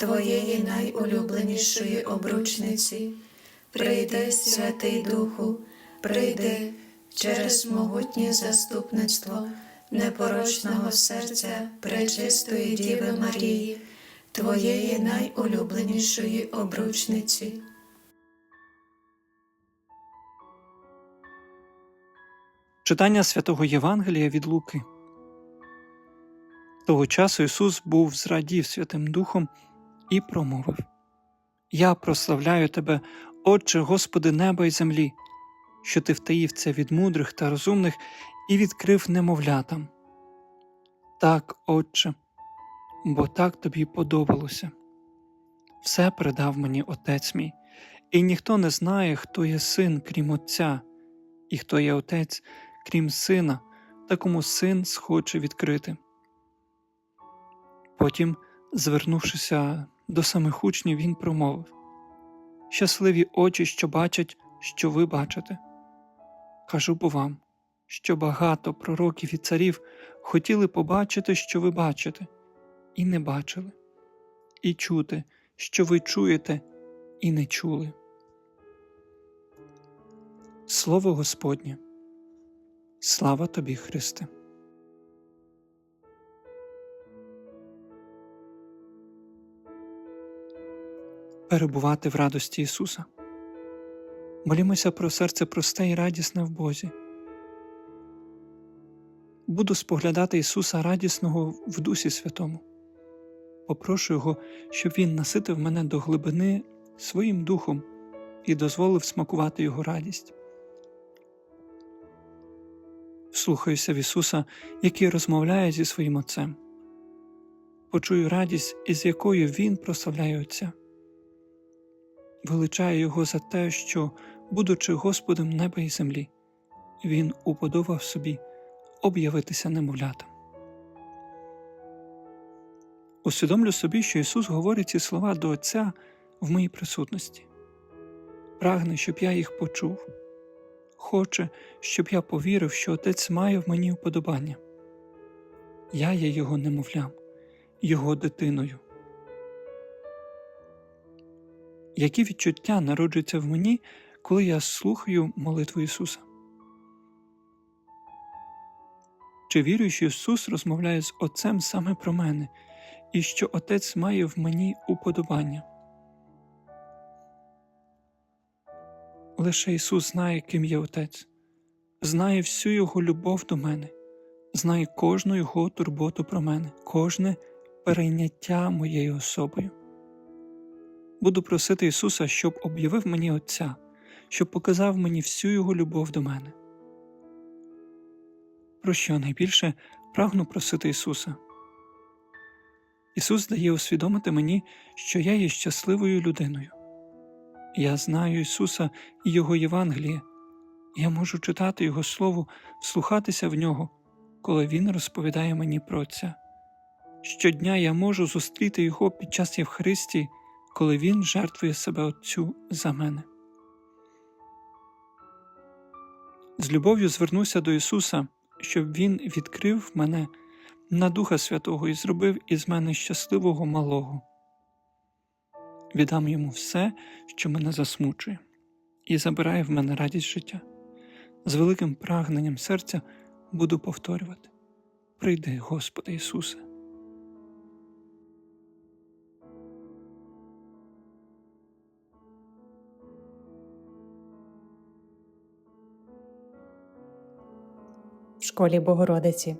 Твоєї найулюбленішої обручниці. Прийди, Святий Духу, прийди через могутнє заступництво непорочного серця Пречистої Діви Марії, Твоєї найулюбленішої обручниці. Читання святого Євангелія від Луки. Того часу Ісус був зрадів Святим Духом і промовив Я прославляю Тебе, Отче Господи неба й землі, що Ти втаїв це від мудрих та розумних і відкрив немовлятам. Так, Отче, бо так тобі подобалося. Все передав мені Отець мій, і ніхто не знає, хто є син, крім Отця, і хто є Отець, крім сина, та кому син схоче відкрити. Потім, звернувшися до самих учнів, він промовив Щасливі очі, що бачать, що ви бачите. Кажу бо вам, що багато пророків і царів хотіли побачити, що ви бачите, і не бачили, і чути, що ви чуєте, і не чули. Слово Господнє. Слава тобі, Христе. Перебувати в радості Ісуса. Молімося про серце просте і радісне в Бозі. Буду споглядати Ісуса радісного в Дусі Святому. Попрошу Його, щоб Він наситив мене до глибини своїм духом і дозволив смакувати Його радість. Вслухаюся в Ісуса, який розмовляє зі своїм Отцем. Почую радість, із якою Він прославляє Отця. Величаю Його за те, що, будучи Господом неба і землі, Він уподобав собі об'явитися немовлятам. Усвідомлю собі, що Ісус говорить ці слова до Отця в моїй присутності. Прагне, щоб я їх почув. Хоче, щоб я повірив, що Отець має в мені вподобання. Я є Його немовлям, Його дитиною. Які відчуття народжуються в мені, коли я слухаю молитву Ісуса? Чи вірю, що Ісус розмовляє з Отцем саме про мене, і що Отець має в мені уподобання? Лише Ісус знає, ким є Отець, знає всю Його любов до мене, знає кожну Його турботу про мене, кожне перейняття моєю особою. Буду просити Ісуса, щоб об'явив мені Отця, щоб показав мені всю Його любов до мене. Про що найбільше прагну просити Ісуса? Ісус дає усвідомити мені, що я є щасливою людиною. Я знаю Ісуса і Його Євангеліє, я можу читати Його Слово, вслухатися в нього, коли Він розповідає мені про Отця. Щодня я можу зустріти Його під час Євхаристії, коли Він жертвує себе Отцю за мене. З любов'ю звернуся до Ісуса, щоб Він відкрив мене на Духа Святого і зробив із мене щасливого малого. Віддам йому все, що мене засмучує, і забирає в мене радість життя. З великим прагненням серця буду повторювати Прийди, Господи Ісусе. Школі Богородиці.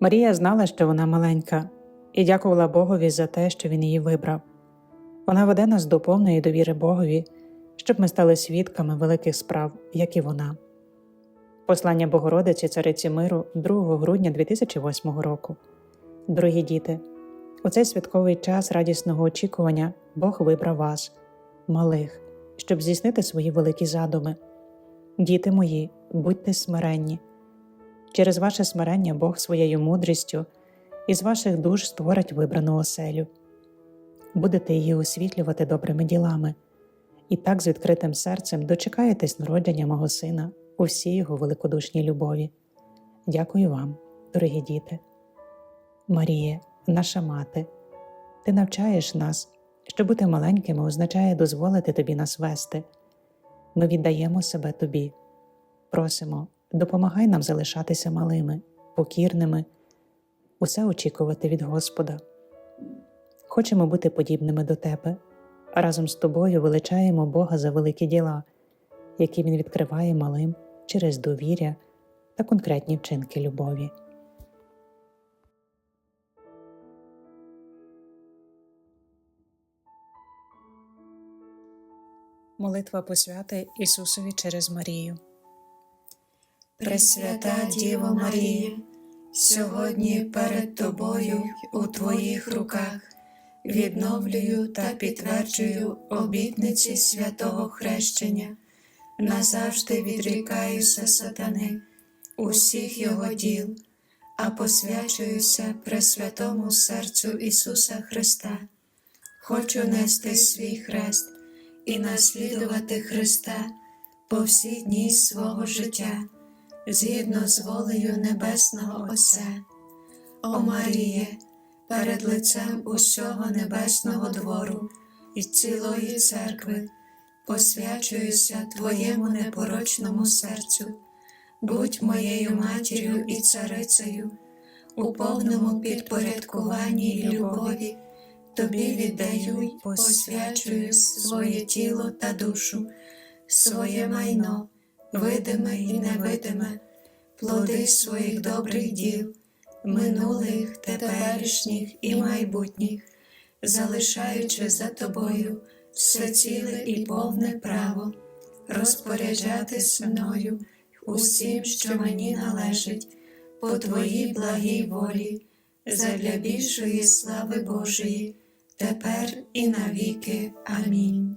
Марія знала, що вона маленька, і дякувала Богові за те, що він її вибрав. Вона веде нас до повної довіри Богові, щоб ми стали свідками великих справ, як і вона. Послання Богородиці Цариці Миру 2 грудня 2008 року. Дорогі діти, У цей святковий час радісного очікування Бог вибрав вас, малих, щоб здійснити свої великі задуми. Діти мої, будьте смиренні. Через ваше смирення Бог своєю мудрістю із ваших душ створить вибрану оселю. Будете її освітлювати добрими ділами, і так з відкритим серцем дочекаєтесь народження мого сина у всій його великодушній любові. Дякую вам, дорогі діти. Маріє, наша мати, ти навчаєш нас, що бути маленькими означає дозволити тобі нас вести. Ми віддаємо себе тобі. Просимо, допомагай нам залишатися малими, покірними, усе очікувати від Господа. Хочемо бути подібними до тебе, разом з тобою величаємо Бога за великі діла, які Він відкриває малим через довір'я та конкретні вчинки любові. Молитва посвяти Ісусові через Марію. Пресвята Діво Марія, сьогодні перед Тобою у Твоїх руках. Відновлюю та підтверджую обітниці святого хрещення, назавжди відрікаюся сатани, усіх його діл, а посвячуюся Пресвятому серцю Ісуса Христа. Хочу нести свій хрест і наслідувати Христа по всі дні свого життя згідно з волею Небесного Отця. О Маріє, перед лицем усього небесного двору і цілої церкви, посвячуюся Твоєму непорочному серцю, будь моєю матір'ю і царицею, у повному підпорядкуванні й любові. Тобі віддаю й посвячую своє тіло та душу, своє майно, видиме і невидиме, плоди своїх добрих діл, минулих, теперішніх і майбутніх, залишаючи за тобою все ціле і повне право, розпоряджатись мною усім, що мені належить, по твоїй благій волі, задля більшої слави Божої, тепер і навіки. Амінь.